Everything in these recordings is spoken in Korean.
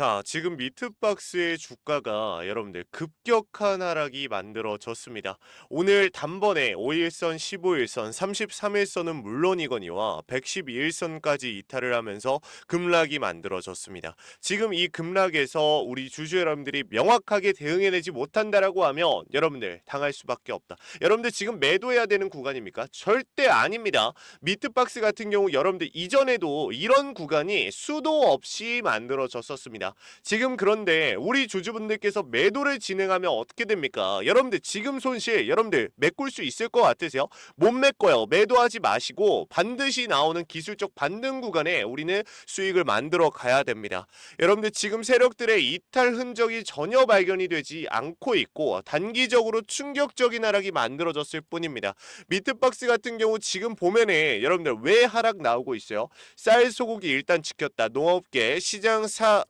자, 지금 미트박스의 주가가 여러분들 급격한 하락이 만들어졌습니다. 오늘 단번에 5일선, 15일선, 33일선은 물론이거니와 112일선까지 이탈을 하면서 급락이 만들어졌습니다. 지금 이 급락에서 우리 주주 여러분들이 명확하게 대응해내지 못한다라고 하면 여러분들 당할 수밖에 없다. 여러분들 지금 매도해야 되는 구간입니까? 절대 아닙니다. 미트박스 같은 경우 여러분들 이전에도 이런 구간이 수도 없이 만들어졌었습니다. 지금 그런데 우리 주주분들께서 매도를 진행하면 어떻게 됩니까? 여러분들 지금 손실 여러분들 메꿀 수 있을 것 같으세요? 못 메꿔요. 매도하지 마시고 반드시 나오는 기술적 반등 구간에 우리는 수익을 만들어 가야 됩니다. 여러분들 지금 세력들의 이탈 흔적이 전혀 발견이 되지 않고 있고 단기적으로 충격적인 하락이 만들어졌을 뿐입니다. 미트박스 같은 경우 지금 보면은 여러분들 왜 하락 나오고 있어요? 쌀 소고기 일단 지켰다. 농업계 시장 사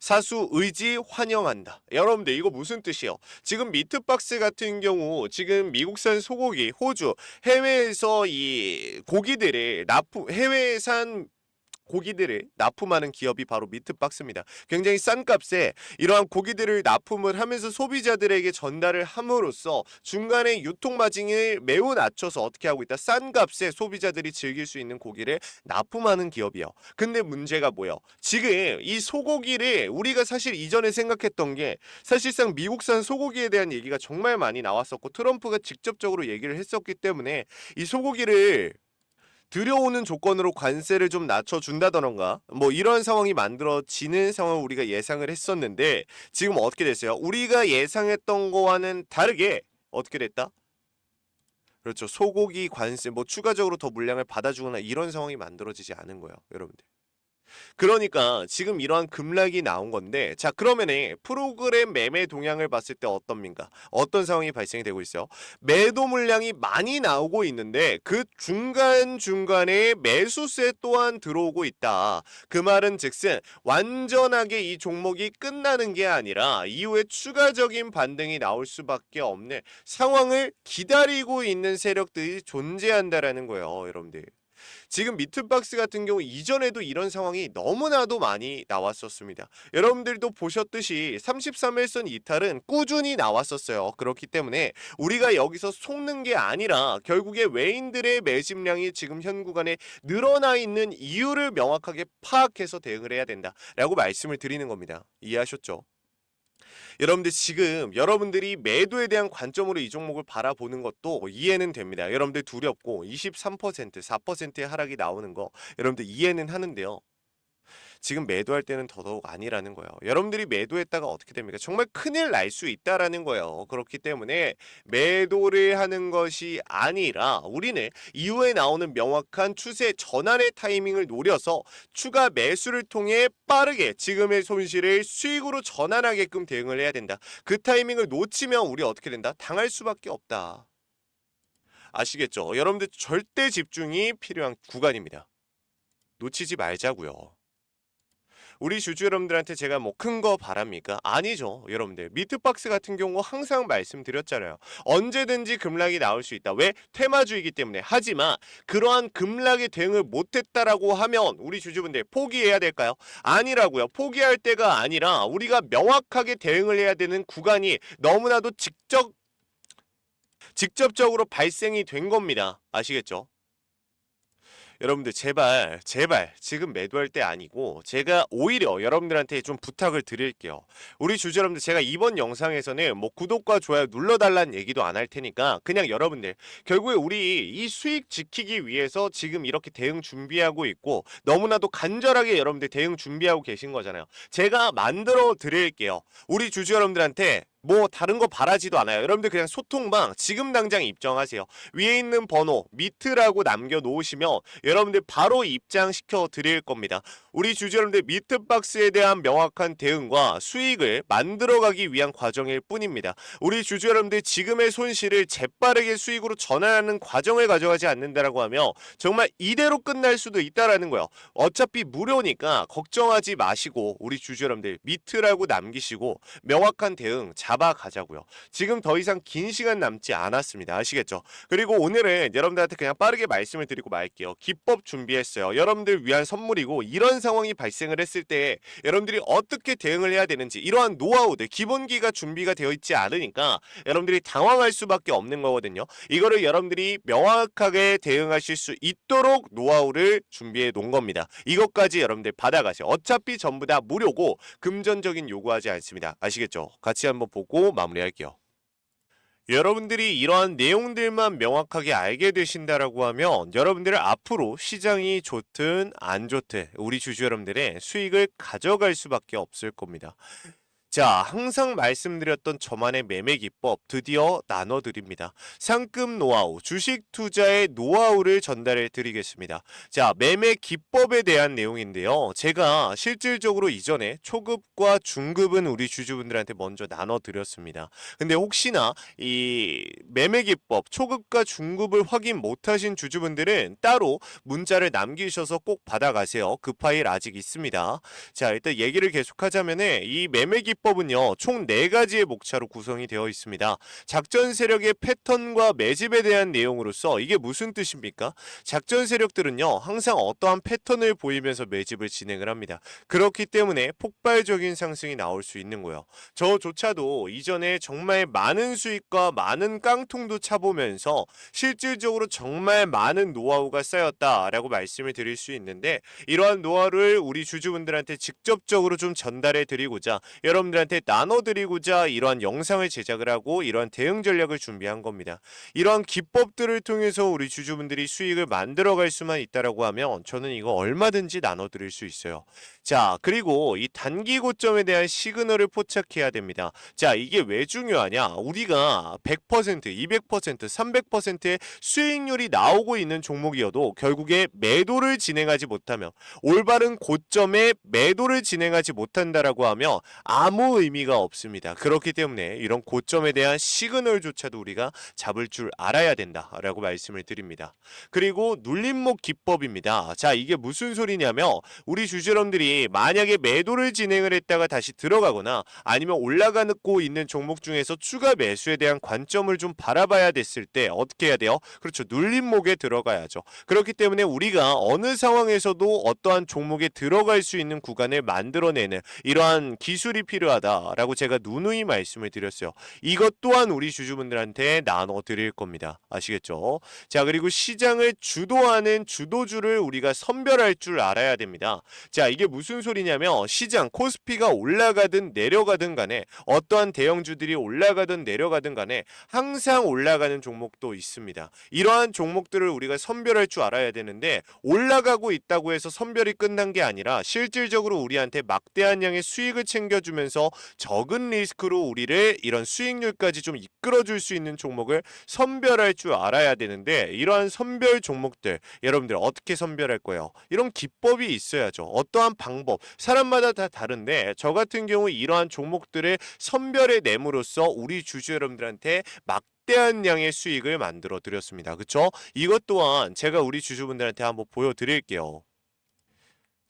사수 의지 환영한다. 여러분들 이거 무슨 뜻이에요? 지금 미트박스 같은 경우 지금 미국산 소고기, 호주, 해외에서 이 고기들을 납품 해외산 고기들을 납품하는 기업이 바로 미트박스입니다. 굉장히 싼 값에 이러한 고기들을 납품을 하면서 소비자들에게 전달을 함으로써 중간에 유통 마진을 매우 낮춰서 어떻게 하고 있다? 싼 값에 소비자들이 즐길 수 있는 고기를 납품하는 기업이요. 근데 문제가 뭐예요? 지금 이 소고기를 우리가 사실 이전에 생각했던 게 사실상 미국산 소고기에 대한 얘기가 정말 많이 나왔었고 트럼프가 직접적으로 얘기를 했었기 때문에 이 소고기를 들여오는 조건으로 관세를 좀 낮춰준다던가 뭐 이런 상황이 만들어지는 상황을 우리가 예상을 했었는데 지금 어떻게 됐어요? 우리가 예상했던 거와는 다르게 어떻게 됐다? 그렇죠. 소고기 관세 뭐 추가적으로 더 물량을 받아주거나 이런 상황이 만들어지지 않은 거예요, 여러분들. 그러니까 지금 이러한 급락이 나온 건데 자 그러면은 프로그램 매매 동향을 봤을 때 어떻습니까? 어떤 상황이 발생이 되고 있어요? 매도 물량이 많이 나오고 있는데 그 중간중간에 매수세 또한 들어오고 있다. 그 말은 즉슨 완전하게 이 종목이 끝나는 게 아니라 이후에 추가적인 반등이 나올 수밖에 없는 상황을 기다리고 있는 세력들이 존재한다라는 거예요, 여러분들. 지금 미트박스 같은 경우 이전에도 이런 상황이 너무나도 많이 나왔었습니다. 여러분들도 보셨듯이 33일선 이탈은 꾸준히 나왔었어요. 그렇기 때문에 우리가 여기서 속는 게 아니라 결국에 외인들의 매집량이 지금 현 구간에 늘어나 있는 이유를 명확하게 파악해서 대응을 해야 된다라고 말씀을 드리는 겁니다. 이해하셨죠? 여러분들 지금 여러분들이 매도에 대한 관점으로 이 종목을 바라보는 것도 이해는 됩니다. 여러분들 두렵고 23% 4%의 하락이 나오는 거 여러분들 이해는 하는데요. 지금 매도할 때는 더더욱 아니라는 거예요. 여러분들이 매도했다가 어떻게 됩니까? 정말 큰일 날 수 있다라는 거예요. 그렇기 때문에 매도를 하는 것이 아니라 우리는 이후에 나오는 명확한 추세 전환의 타이밍을 노려서 추가 매수를 통해 빠르게 지금의 손실을 수익으로 전환하게끔 대응을 해야 된다. 그 타이밍을 놓치면 우리 어떻게 된다? 당할 수밖에 없다. 아시겠죠? 여러분들 절대 집중이 필요한 구간입니다. 놓치지 말자고요. 우리 주주 여러분들한테 제가 뭐 큰 거 바랍니까? 아니죠, 여러분들. 미트박스 같은 경우 항상 말씀드렸잖아요. 언제든지 급락이 나올 수 있다. 왜? 테마주의기 때문에. 하지만 그러한 급락에 대응을 못했다라고 하면 우리 주주분들 포기해야 될까요? 아니라고요. 포기할 때가 아니라 우리가 명확하게 대응을 해야 되는 구간이 너무나도 직접 직접적으로 발생이 된 겁니다. 아시겠죠? 여러분들 제발 제발 지금 매도할 때 아니고 제가 오히려 여러분들한테 좀 부탁을 드릴게요. 우리 주주 여러분들 제가 이번 영상에서는 뭐 구독과 좋아요 눌러달라는 얘기도 안 할 테니까 그냥 여러분들 결국에 우리 이 수익 지키기 위해서 지금 이렇게 대응 준비하고 있고 너무나도 간절하게 여러분들 대응 준비하고 계신 거잖아요. 제가 만들어 드릴게요. 우리 주주 여러분들한테 뭐 다른 거 바라지도 않아요. 여러분들 그냥 소통방 지금 당장 입장하세요. 위에 있는 번호 미트라고 남겨 놓으시면 여러분들 바로 입장시켜 드릴 겁니다. 우리 주주 여러분들 미트박스에 대한 명확한 대응과 수익을 만들어가기 위한 과정일 뿐입니다. 우리 주주 여러분들 지금의 손실을 재빠르게 수익으로 전환하는 과정을 가져가지 않는다라고 하면 정말 이대로 끝날 수도 있다라는 거예요. 어차피 무료니까 걱정하지 마시고 우리 주주 여러분들 미트라고 남기시고 명확한 대응 잡 잡아가자고요. 지금 더 이상 긴 시간 남지 않았습니다. 아시겠죠? 그리고 오늘은 여러분들한테 그냥 빠르게 말씀을 드리고 말게요. 기법 준비했어요. 여러분들 위한 선물이고 이런 상황이 발생을 했을 때 여러분들이 어떻게 대응을 해야 되는지 이러한 노하우들 기본기가 준비가 되어 있지 않으니까 여러분들이 당황할 수밖에 없는 거거든요. 이거를 여러분들이 명확하게 대응하실 수 있도록 노하우를 준비해 놓은 겁니다. 이것까지 여러분들 받아가세요. 어차피 전부 다 무료고 금전적인 요구하지 않습니다. 아시겠죠? 같이 한번 보고 마무리할게요. 여러분들이 이러한 내용들만 명확하게 알게 되신다라고 하면 여러분들은 앞으로 시장이 좋든 안 좋든 우리 주주 여러분들의 수익을 가져갈 수밖에 없을 겁니다. 자, 항상 말씀드렸던 저만의 매매 기법 드디어 나눠드립니다. 상급 노하우, 주식 투자의 노하우를 전달해 드리겠습니다. 자, 매매 기법에 대한 내용인데요. 제가 실질적으로 이전에 초급과 중급은 우리 주주분들한테 먼저 나눠드렸습니다. 근데 혹시나 이 매매 기법, 초급과 중급을 확인 못하신 주주분들은 따로 문자를 남기셔서 꼭 받아가세요. 그 파일 아직 있습니다. 자, 일단 얘기를 계속하자면은 이 매매 기법 은요, 총네 가지의 목차로 구성이 되어 있습니다. 작전 세력의 패턴과 매집에 대한 내용으로서 이게 무슨 뜻입니까? 작전 세력들은요, 항상 어떠한 패턴을 보이면서 매집을 진행을 합니다. 그렇기 때문에 폭발적인 상승이 나올 수 있는 거예요. 저조차도 이전에 정말 많은 수익과 많은 깡통도 차보면서 실질적으로 정말 많은 노하우가 쌓였다라고 말씀을 드릴 수 있는데 이러한 노하우를 우리 주주분들한테 직접적으로 좀 전달해 드리고자 여러분들 한테 나눠 드리고자 이러한 영상을 제작을 하고 이러한 대응 전략을 준비한 겁니다. 이러한 기법들을 통해서 우리 주주분들이 수익을 만들어 갈 수만 있다라고 하면 저는 이거 얼마든지 나눠 드릴 수 있어요. 자, 그리고 이 단기 고점에 대한 시그널을 포착해야 됩니다. 자, 이게 왜 중요하냐? 우리가 100%, 200%, 300%의 수익률이 나오고 있는 종목이어도 결국에 매도를 진행하지 못하면 올바른 고점에 매도를 진행하지 못한다라고 하면 아무 의미가 없습니다. 그렇기 때문에 이런 고점에 대한 시그널조차도 우리가 잡을 줄 알아야 된다라고 말씀을 드립니다. 그리고 눌림목 기법입니다. 자, 이게 무슨 소리냐면 우리 주주님들이 만약에 매도를 진행을 했다가 다시 들어가거나 아니면 올라가고 있는 종목 중에서 추가 매수에 대한 관점을 좀 바라봐야 됐을 때 어떻게 해야 돼요? 그렇죠. 눌림목에 들어가야죠. 그렇기 때문에 우리가 어느 상황에서도 어떠한 종목에 들어갈 수 있는 구간을 만들어내는 이러한 기술이 필요 하다라고 제가 누누이 말씀을 드렸어요. 이것 또한 우리 주주분들한테 나눠 드릴 겁니다. 아시겠죠? 자, 그리고 시장을 주도하는 주도주를 우리가 선별할 줄 알아야 됩니다. 자, 이게 무슨 소리냐면 시장 코스피가 올라가든 내려가든 간에 어떠한 대형주들이 올라가든 내려가든 간에 항상 올라가는 종목도 있습니다. 이러한 종목들을 우리가 선별할 줄 알아야 되는데 올라가고 있다고 해서 선별이 끝난 게 아니라 실질적으로 우리한테 막대한 양의 수익을 챙겨주면서 적은 리스크로 우리를 이런 수익률까지 좀 이끌어줄 수 있는 종목을 선별할 줄 알아야 되는데 이러한 선별 종목들 여러분들 어떻게 선별할 거예요? 이런 기법이 있어야죠. 어떠한 방법 사람마다 다 다른데 저 같은 경우 이러한 종목들을 선별해 nem으로써 우리 주주 여러분들한테 막 대한 양의 수익을 만들어 드렸습니다. 그쵸? 이것 또한 제가 우리 주주분들한테 한번 보여드릴게요.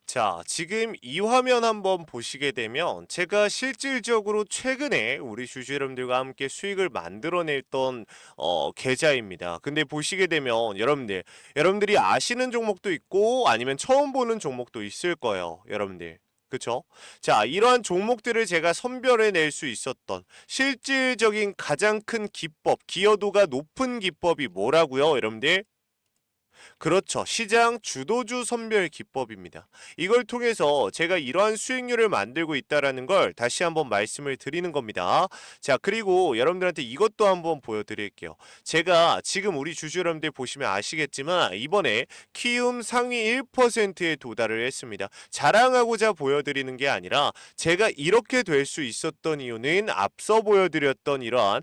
자, 지금 이 화면 한번 보시게 되면 제가 실질적으로 최근에 우리 주주 여러분들과 함께 수익을 만들어냈던 어, 계좌입니다. 근데 보시게 되면 여러분들, 여러분들이 아시는 종목도 있고 아니면 처음 보는 종목도 있을 거예요. 여러분들. 그쵸? 자, 이러한 종목들을 제가 선별해낼 수 있었던 실질적인 가장 큰 기법, 기여도가 높은 기법이 뭐라고요, 여러분들? 그렇죠. 시장 주도주 선별 기법입니다. 이걸 통해서 제가 이러한 수익률을 만들고 있다라는 걸 다시 한번 말씀을 드리는 겁니다. 자, 그리고 여러분들한테 이것도 한번 보여드릴게요. 제가 지금 우리 주주 여러분들 보시면 아시겠지만 이번에 키움 상위 1%에 도달을 했습니다. 자랑하고자 보여드리는 게 아니라 제가 이렇게 될 수 있었던 이유는 앞서 보여드렸던 이러한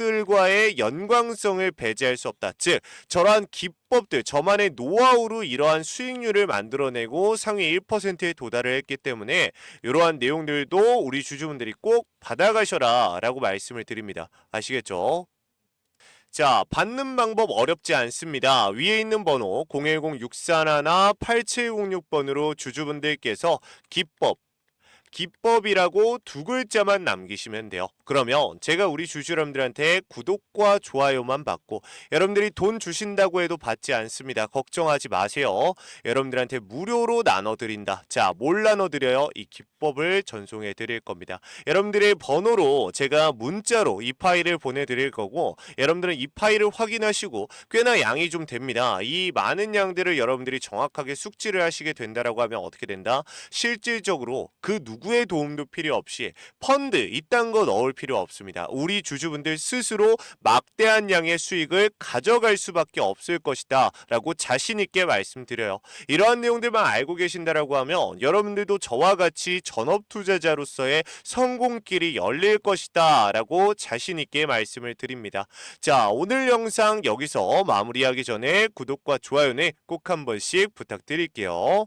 기법들과의 연관성을 배제할 수 없다. 즉, 저러한 기법들, 저만의 노하우로 이러한 수익률을 만들어내고 상위 1%에 도달을 했기 때문에 이러한 내용들도 우리 주주분들이 꼭 받아가셔라 라고 말씀을 드립니다. 아시겠죠? 자, 받는 방법 어렵지 않습니다. 위에 있는 번호 010-641-8706번으로 주주분들께서 기법, 기법이라고 두 글자만 남기시면 돼요. 그러면 제가 우리 주주 여러분들한테 구독과 좋아요만 받고 여러분들이 돈 주신다고 해도 받지 않습니다. 걱정하지 마세요. 여러분들한테 무료로 나눠드린다. 자, 뭘 나눠드려요? 이 기법을 전송해 드릴 겁니다. 여러분들의 번호로 제가 문자로 이 파일을 보내드릴 거고 여러분들은 이 파일을 확인하시고 꽤나 양이 좀 됩니다. 이 많은 양들을 여러분들이 정확하게 숙지를 하시게 된다라고 하면 어떻게 된다? 실질적으로 그 누구의 도움도 필요 없이 펀드 이딴 거 넣을 필요 없습니다. 우리 주주분들 스스로 막대한 양의 수익을 가져갈 수밖에 없을 것이다 라고 자신 있게 말씀드려요. 이러한 내용들만 알고 계신다라고 하면 여러분들도 저와 같이 전업 투자자로서의 성공길이 열릴 것이다 라고 자신 있게 말씀을 드립니다. 자, 오늘 영상 여기서 마무리하기 전에 구독과 좋아요는 꼭 한 번씩 부탁드릴게요.